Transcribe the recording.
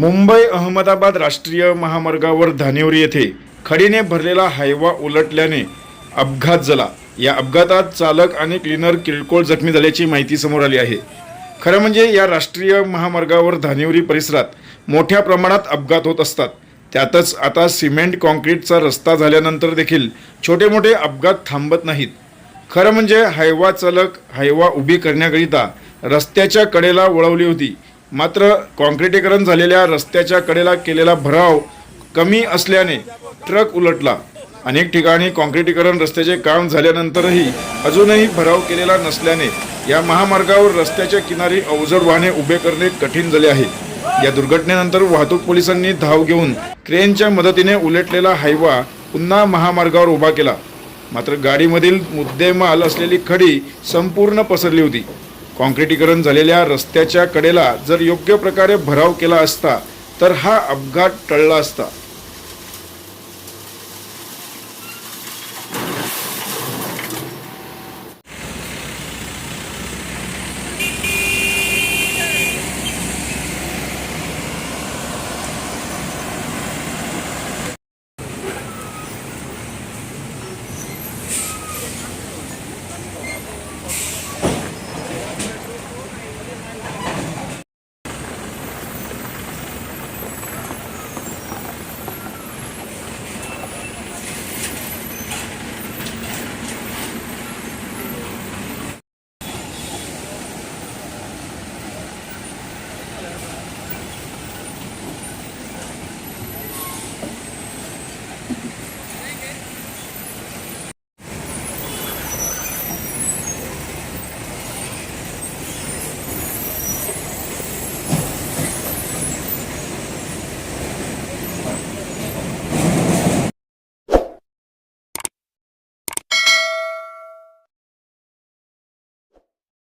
मुंबई अहमदाबाद राष्ट्रीय महामार्गावर धानेवरी येथे खडीने भरलेला हायवा उलटल्याने अपघात झाला. या अपघातात चालक आणि क्लीनर किरकोळ जखमी झाल्याची माहिती समोर आली आहे. खरं म्हणजे या राष्ट्रीय महामार्गावर धानेवरी परिसरात मोठ्या प्रमाणात अपघात होत असतात. त्यातच आता सिमेंट कॉन्क्रीटचा रस्ता झाल्यानंतर देखील छोटे मोठे अपघात थांबत नाहीत. खरं म्हणजे हायवा चालक हायवा उभी करण्याकरिता रस्त्याच्या कडेला वळवली होती. मात्र कॉन्क्रिटीकरण झालेल्या रस्त्याच्या कडेला केलेला भराव कमी असल्याने ट्रक उलटला. अनेक ठिकाणी कॉन्क्रिटीकरण रस्त्याचे काम झाल्यानंतरही अजूनही भराव केलेला नसल्याने या महामार्गावर रस्त्याच्या किनारी अवजड वाहने उभे करणे कठीण झाले आहे. या दुर्घटनेनंतर वाहतूक पोलिसांनी धाव घेऊन क्रेनच्या मदतीने उलटलेला हायवा पुन्हा महामार्गावर उभा केला. मात्र गाडीमधील मुद्देमाल असलेली खडी संपूर्ण पसरली होती. कॉन्क्रिटीकरण झालेल्या रस्त्याच्या कडेला जर योग्य प्रकारे भराव केला असता तर हा अपघात टळला असता.